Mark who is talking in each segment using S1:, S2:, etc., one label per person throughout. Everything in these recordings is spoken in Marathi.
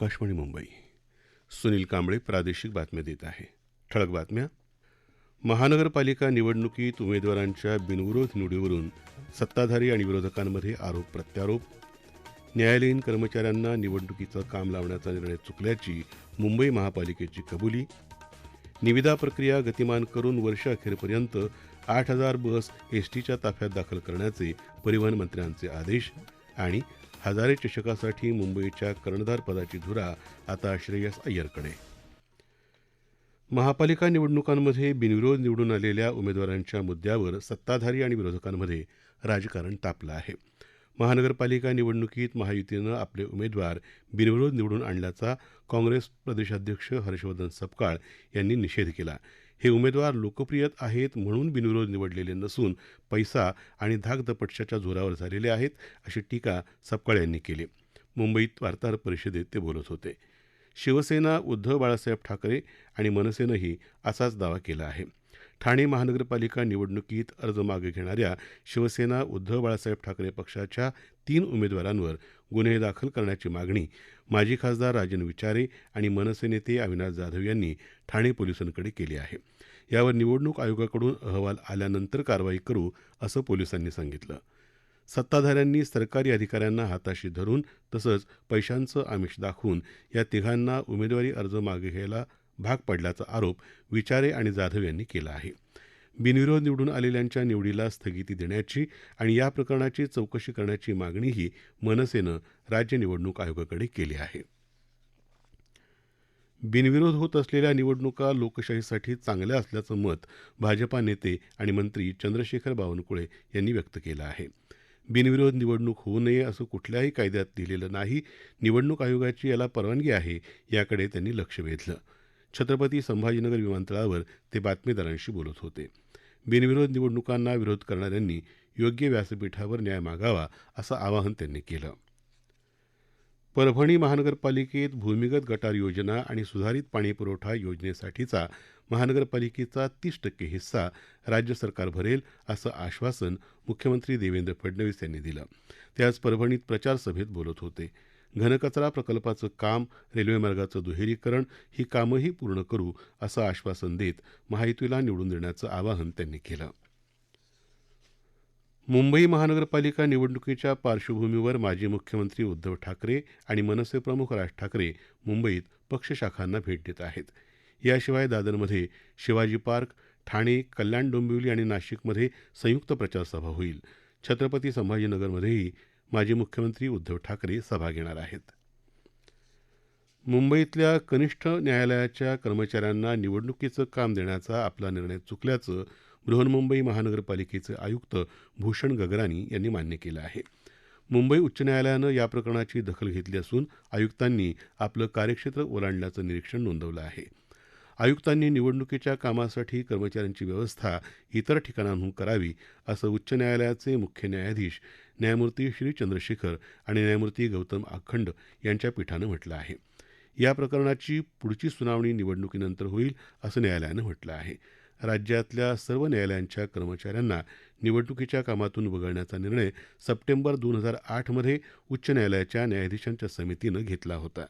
S1: आकाशवाणी मुंबई सुनील कांबळे प्रादेशिक बातम्या देत आहे ठळक बातम्या महानगरपालिका निवडणुकीत उमेदवारांच्या बिनविरोध निवडीवरून सत्ताधारी आणि विरोधकांमध्ये आरोप प्रत्यारोप न्यायालयीन कर्मचाऱ्यांना निवडणुकीचं काम लावण्याचा निर्णय चुकल्याची मुंबई महापालिकेची कबुली निविदा प्रक्रिया गतिमान करून वर्ष अखेरपर्यंत आठ हजार बस एसटीच्या ताफ्यात दाखल करण्याचे परिवहन मंत्र्यांचे आदेश आणि हजारे चषकासाठी मुंबईच्या पदाची धुरा आता श्रेयस अय्यरकडे महापालिका निवडणुकांमध्ये बिनविरोध निवडून आलेल्या उमेदवारांच्या मुद्द्यावर सत्ताधारी आणि विरोधकांमध्ये राजकारण तापलं आहे महानगरपालिका निवडणुकीत महायुतीनं आपले उमेदवार बिनविरोध निवडून आणल्याचा काँग्रेस प्रदेशाध्यक्ष हर्षवर्धन सपकाळ यांनी निषेध केला हे उमेदवार लोकप्रियत आहेत म्हणून बिनविरोध निवडलेले नसून पैसा आणि धाकधपटशाच्या जोरावर झालेले आहेत अशी टीका सपकाळ यांनी केली मुंबईत वार्ताहर परिषदेत ते बोलत होते शिवसेना उद्धव बाळासाहेब ठाकरे आणि मनसेनंही असाच दावा केला आहे ठाणे महानगरपालिका निवडणुकीत अर्ज मागे घेणाऱ्या शिवसेना उद्धव बाळासाहेब ठाकरे पक्षाच्या तीन उमेदवारांवर गुन्हे दाखल करण्याची मागणी माजी खासदार राजन विचारे आणि मनसे नेते अविनाश जाधव यांनी ठाणे पोलिसांकडे केली आहे यावर निवडणूक आयोगाकडून अहवाल आल्यानंतर कारवाई करू असं पोलिसांनी सांगितलं सत्ताधाऱ्यांनी सरकारी अधिकाऱ्यांना हाताशी धरून तसंच पैशांचं आमिष दाखवून या तिघांना उमेदवारी अर्ज मागे घ्यायला भाग पडल्याचा आरोप विचारे आणि जाधव यांनी केला आहे बिनविरोध निवडून आलेल्यांच्या निवडीला स्थगिती देण्याची आणि या प्रकरणाची चौकशी करण्याची मागणीही मनसेनं राज्य निवडणूक आयोगाकडे केली आहे बिनविरोध होत असलेल्या निवडणुका लोकशाहीसाठी चांगल्या असल्याचं मत भाजपा नेते आणि मंत्री चंद्रशेखर बावनकुळे यांनी व्यक्त केलं आहे बिनविरोध निवडणूक होऊ नये असं कुठल्याही कायद्यात लिहिलेलं नाही निवडणूक आयोगाची याला परवानगी आहे याकडे त्यांनी लक्ष वेधलं छत्रपती संभाजीनगर विमानतळावर ते बातमीदारांशी बोलत होते बिनविरोध निवडणुकांना विरोध करणाऱ्यांनी योग्य व्यासपीठावर न्याय मागावा असं आवाहन त्यांनी केलं परभणी महानगरपालिकेत भूमिगत गटार योजना आणि सुधारित पाणीपुरवठा योजनेसाठीचा महानगरपालिकेचा तीस टक्के हिस्सा राज्य सरकार भरेल असं आश्वासन मुख्यमंत्री देवेंद्र फडणवीस यांनी दिलं ते आज परभणीत प्रचारसभेत बोलत होते घनकचरा प्रकल्पाचं काम रेल्वेमार्गाचं दुहेरीकरण ही कामंही पूर्ण करू असं आश्वासन देत महायुतीला निवडून देण्याचं आवाहन त्यांनी केलं मुंबई महानगरपालिका निवडणुकीच्या पार्श्वभूमीवर माजी मुख्यमंत्री उद्धव ठाकरे आणि मनसे प्रमुख राज ठाकरे मुंबईत पक्षशाखांना भेट देत आहेत याशिवाय दादरमध्ये शिवाजी पार्क ठाणे कल्याण डोंबिवली आणि नाशिकमध्ये संयुक्त प्रचारसभा होईल छत्रपती संभाजीनगरमध्येही माजी मुख्यमंत्री उद्धव ठाकरे सभा घेणार आहेत मुंबईतल्या कनिष्ठ न्यायालयाच्या कर्मचाऱ्यांना निवडणुकीचं काम देण्याचा आपला निर्णय चुकल्याचं बृहन्मुंबई महानगरपालिकेचे आयुक्त भूषण गगरानी यांनी मान्य केलं आहे मुंबई उच्च न्यायालयानं या प्रकरणाची दखल घेतली असून आयुक्तांनी आपलं कार्यक्षेत्र ओलांडल्याचं निरीक्षण नोंदवलं आहे आयुक्तांनी निवडणुकीच्या कामासाठी कर्मचाऱ्यांची व्यवस्था इतर ठिकाणांहून करावी असं उच्च न्यायालयाचे मुख्य न्यायाधीश न्यायमूर्ती श्री चंद्रशेखर आणि न्यायमूर्ती गौतम आखंड यांच्या पीठानं म्हटलं आहे या प्रकरणाची पुढची सुनावणी निवडणुकीनंतर होईल असं न्यायालयानं म्हटलं आहे राज्यातल्या सर्व न्यायालयांच्या कर्मचाऱ्यांना निवडणुकीच्या कामातून वगळण्याचा निर्णय सप्टेंबर दोन हजार आठमध्ये उच्च न्यायालयाच्या न्यायाधीशांच्या समितीनं घेतला होता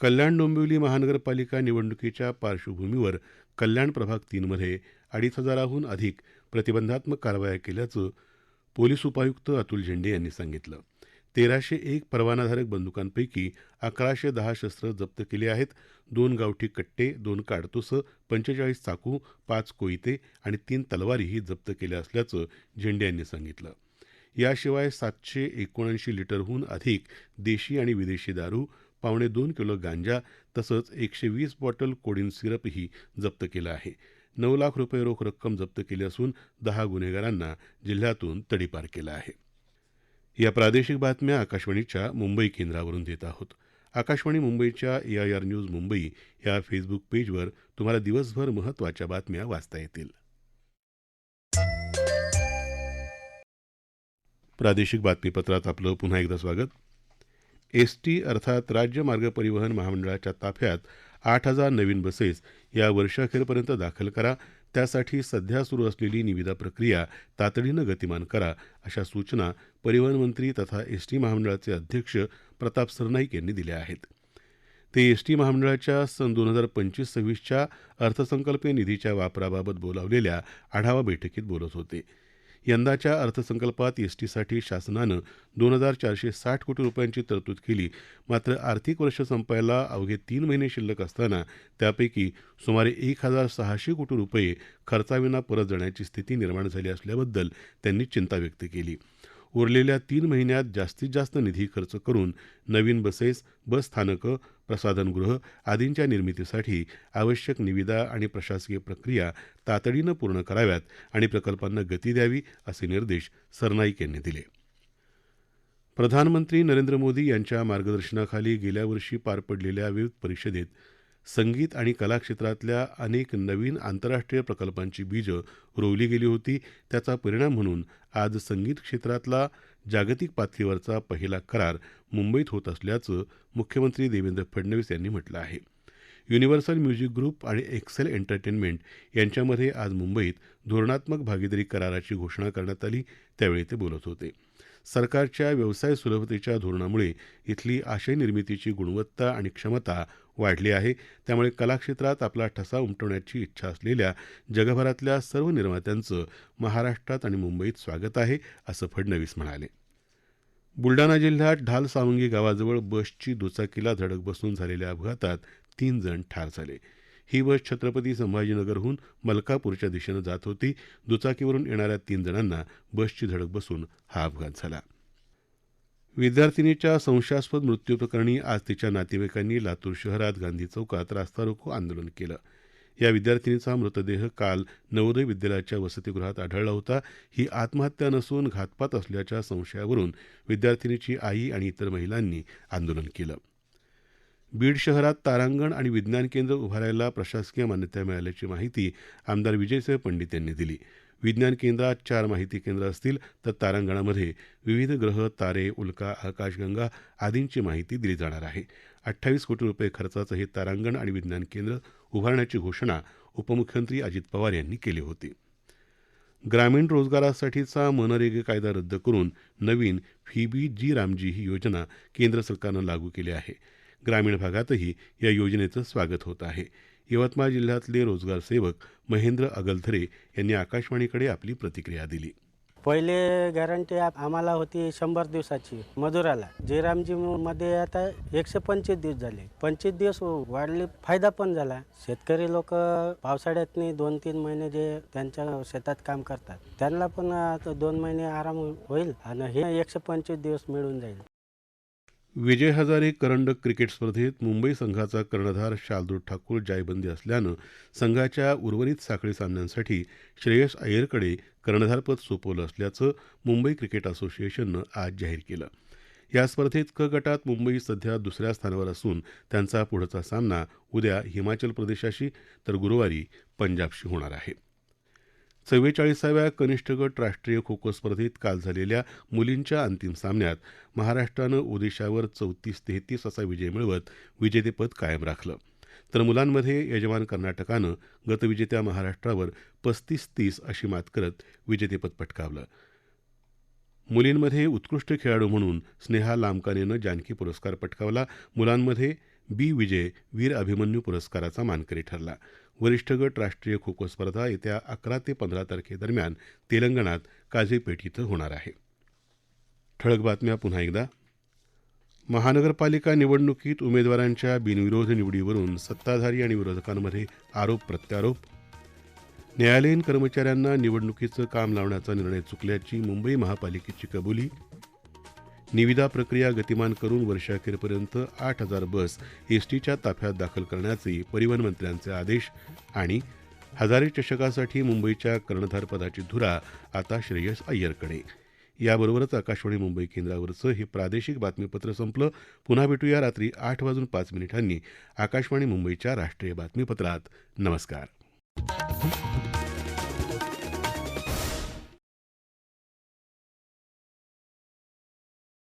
S1: कल्याण डोंबिवली महानगरपालिका निवडणुकीच्या पार्श्वभूमीवर कल्याण प्रभाग तीनमध्ये अडीच हजाराहून अधिक प्रतिबंधात्मक कारवाया केल्याचं पोलीस उपायुक्त अतुल झेंडे यांनी सांगितलं तेराशे एक परवानाधारक बंदुकांपैकी अकराशे दहा शस्त्र जप्त केली आहेत दोन गावठी कट्टे दोन काडतुसं पंचेचाळीस चाकू पाच कोयते आणि तीन तलवारीही जप्त केल्या असल्याचं झेंडे यांनी सांगितलं याशिवाय सातशे एकोणऐंशी लिटरहून अधिक देशी आणि विदेशी दारू पावणे दोन किलो गांजा तसंच एकशे वीस बॉटल कोडीन सिरपही जप्त केलं आहे नऊ लाख रुपये रोख रक्कम जप्त केली असून दहा गुन्हेगारांना जिल्ह्यातून तडीपार केलं आहे या प्रादेशिक बातम्या आकाशवाणीच्या मुंबई केंद्रावरून देत आहोत आकाशवाणी मुंबईच्या आर न्यूज मुंबई या फेसबुक पेजवर तुम्हाला दिवसभर महत्वाच्या बातम्या वाचता येतील प्रादेशिक बातमीपत्रात आपलं पुन्हा एकदा स्वागत एसटी अर्थात राज्य मार्ग परिवहन महामंडळाच्या ताफ्यात आठ हजार नवीन बसेस या वर्षअखेरपर्यंत दाखल करा त्यासाठी सध्या सुरू असलेली निविदा प्रक्रिया तातडीनं गतिमान करा अशा सूचना परिवहन मंत्री तथा एसटी महामंडळाचे अध्यक्ष प्रताप सरनाईक यांनी दिल्या आहेत ते एसटी महामंडळाच्या सन दोन हजार पंचवीस सव्वीसच्या अर्थसंकल्पीय निधीच्या वापराबाबत बोलावलेल्या आढावा बैठकीत बोलत होते यंदाच्या अर्थसंकल्पात एसटीसाठी शासनानं दोन हजार चारशे साठ कोटी रुपयांची तरतूद केली मात्र आर्थिक वर्ष संपायला अवघे तीन महिने शिल्लक असताना त्यापैकी सुमारे एक हजार सहाशे कोटी रुपये खर्चाविना परत जाण्याची स्थिती निर्माण झाली असल्याबद्दल त्यांनी चिंता व्यक्त केली उरलेल्या तीन महिन्यात जास्तीत जास्त निधी खर्च करून नवीन बसेस बस स्थानकं प्रसाधनगृह आदींच्या निर्मितीसाठी आवश्यक निविदा आणि प्रशासकीय प्रक्रिया तातडीनं पूर्ण कराव्यात आणि प्रकल्पांना गती द्यावी असे निर्देश सरनाईक यांनी दिले प्रधानमंत्री नरेंद्र मोदी यांच्या मार्गदर्शनाखाली गेल्या वर्षी पार पडलेल्या विविध परिषदेत संगीत आणि कला क्षेत्रातल्या अनेक नवीन आंतरराष्ट्रीय प्रकल्पांची बीजं रोवली गेली होती त्याचा परिणाम म्हणून आज संगीत क्षेत्रातला जागतिक पातळीवरचा पहिला करार मुंबईत होत असल्याचं मुख्यमंत्री देवेंद्र फडणवीस यांनी म्हटलं आहे युनिव्हर्सल म्युझिक ग्रुप आणि एक्सेल एंटरटेनमेंट यांच्यामध्ये आज मुंबईत धोरणात्मक भागीदारी कराराची घोषणा करण्यात आली त्यावेळी ते बोलत होते सरकारच्या व्यवसाय सुलभतेच्या धोरणामुळे इथली आशय निर्मितीची गुणवत्ता आणि क्षमता वाढली आहे त्यामुळे कलाक्षेत्रात आपला ठसा उमटवण्याची इच्छा असलेल्या जगभरातल्या सर्व निर्मात्यांचं महाराष्ट्रात आणि मुंबईत स्वागत आहे असं फडणवीस म्हणाले बुलडाणा जिल्ह्यात ढाल सावंगी गावाजवळ बसची दुचाकीला धडक बसून झालेल्या अपघातात तीन जण ठार झाले ही बस छत्रपती संभाजीनगरहून मलकापूरच्या दिशेनं जात होती दुचाकीवरून येणाऱ्या तीन जणांना बसची धडक बसून हा अपघात झाला विद्यार्थिनीच्या संशयास्पद मृत्यूप्रकरणी आज तिच्या नातेवाईकांनी लातूर शहरात गांधी चौकात रास्ता रोको आंदोलन केलं या विद्यार्थिनीचा मृतदेह काल नवोदय विद्यालयाच्या वसतिगृहात आढळला होता ही आत्महत्या नसून घातपात असल्याच्या संशयावरून विद्यार्थिनीची आई आणि इतर महिलांनी आंदोलन केलं बीड शहरात तारांगण आणि विज्ञान केंद्र उभारायला प्रशासकीय मान्यता मिळाल्याची माहिती आमदार विजयसिंह पंडित यांनी दिली विज्ञान केंद्रात चार माहिती केंद्र असतील तर तारांगणामध्ये विविध ग्रह तारे उल्का आकाशगंगा आदींची माहिती दिली जाणार आहे अठ्ठावीस कोटी रुपये खर्चाचं हे तारांगण आणि विज्ञान केंद्र उभारण्याची घोषणा उपमुख्यमंत्री अजित पवार यांनी केली होती ग्रामीण रोजगारासाठीचा मनरेगा कायदा रद्द करून नवीन बी जी रामजी ही योजना केंद्र सरकारनं लागू केली आहे ग्रामीण भागातही या योजनेचं स्वागत होत आहे यवतमाळ जिल्ह्यातले रोजगार सेवक महेंद्र अगलथरे यांनी आकाशवाणीकडे आपली प्रतिक्रिया दिली
S2: पहिले गॅरंटी आम्हाला होती शंभर दिवसाची मजुराला जयरामजी मध्ये आता एकशे पंचवीस दिवस झाले पंचवीस दिवस वाढले फायदा पण झाला शेतकरी लोक पावसाळ्यात दोन तीन महिने जे त्यांच्या शेतात काम करतात त्यांना पण दोन महिने आराम होईल आणि हे एकशे पंचवीस दिवस मिळून जाईल
S1: विजय हजारे करंडक क्रिकेट स्पर्धेत मुंबई संघाचा कर्णधार शार्दूल ठाकूर जायबंदी असल्यानं संघाच्या उर्वरित साखळी सामन्यांसाठी श्रेयस अय्यरकडे कर्णधारपद सोपवलं असल्याचं मुंबई क्रिकेट असोसिएशननं आज जाहीर केलं या स्पर्धेत क गटात मुंबई सध्या दुसऱ्या स्थानावर असून त्यांचा पुढचा सामना उद्या हिमाचल प्रदेशाशी तर गुरुवारी पंजाबशी होणार आहे चव्वेचाळीसाव्या कनिष्ठ गट राष्ट्रीय खो खो स्पर्धेत काल झालेल्या मुलींच्या अंतिम सामन्यात महाराष्ट्रानं ओदिशावर चौतीस तेहतीस असा विजय मिळवत विजेतेपद कायम राखलं तर मुलांमध्ये यजमान कर्नाटकानं गतविजेत्या महाराष्ट्रावर पस्तीस तीस अशी मात करत विजेतेपद पटकावलं मुलींमध्ये उत्कृष्ट खेळाडू म्हणून स्नेहा लामकानेनं जानकी पुरस्कार पटकावला मुलांमध्ये बी विजय वीर अभिमन्यू पुरस्काराचा मानकरी ठरला वरिष्ठ गट राष्ट्रीय खो खो स्पर्धा येत्या अकरा ते पंधरा तारखेदरम्यान तेलंगणात काझीपेठ इथं होणार आहे ठळक बातम्या पुन्हा एकदा महानगरपालिका निवडणुकीत उमेदवारांच्या बिनविरोध निवडीवरून सत्ताधारी आणि विरोधकांमध्ये आरोप प्रत्यारोप न्यायालयीन कर्मचाऱ्यांना निवडणुकीचं काम लावण्याचा निर्णय चुकल्याची मुंबई महापालिकेची कबुली निविदा प्रक्रिया गतिमान करून वर्षाखेरपर्यंत आठ हजार बस एसटीच्या ताफ्यात दाखल करण्याचे परिवहन मंत्र्यांचे आदेश आणि हजारे चषकासाठी मुंबईच्या कर्णधारपदाची धुरा आता श्रेयस अय्यरकडे याबरोबरच आकाशवाणी मुंबई केंद्रावरचं हे प्रादेशिक बातमीपत्र संपलं पुन्हा भेटूया रात्री आठ वाजून पाच मिनिटांनी आकाशवाणी मुंबईच्या राष्ट्रीय बातमीपत्रात नमस्कार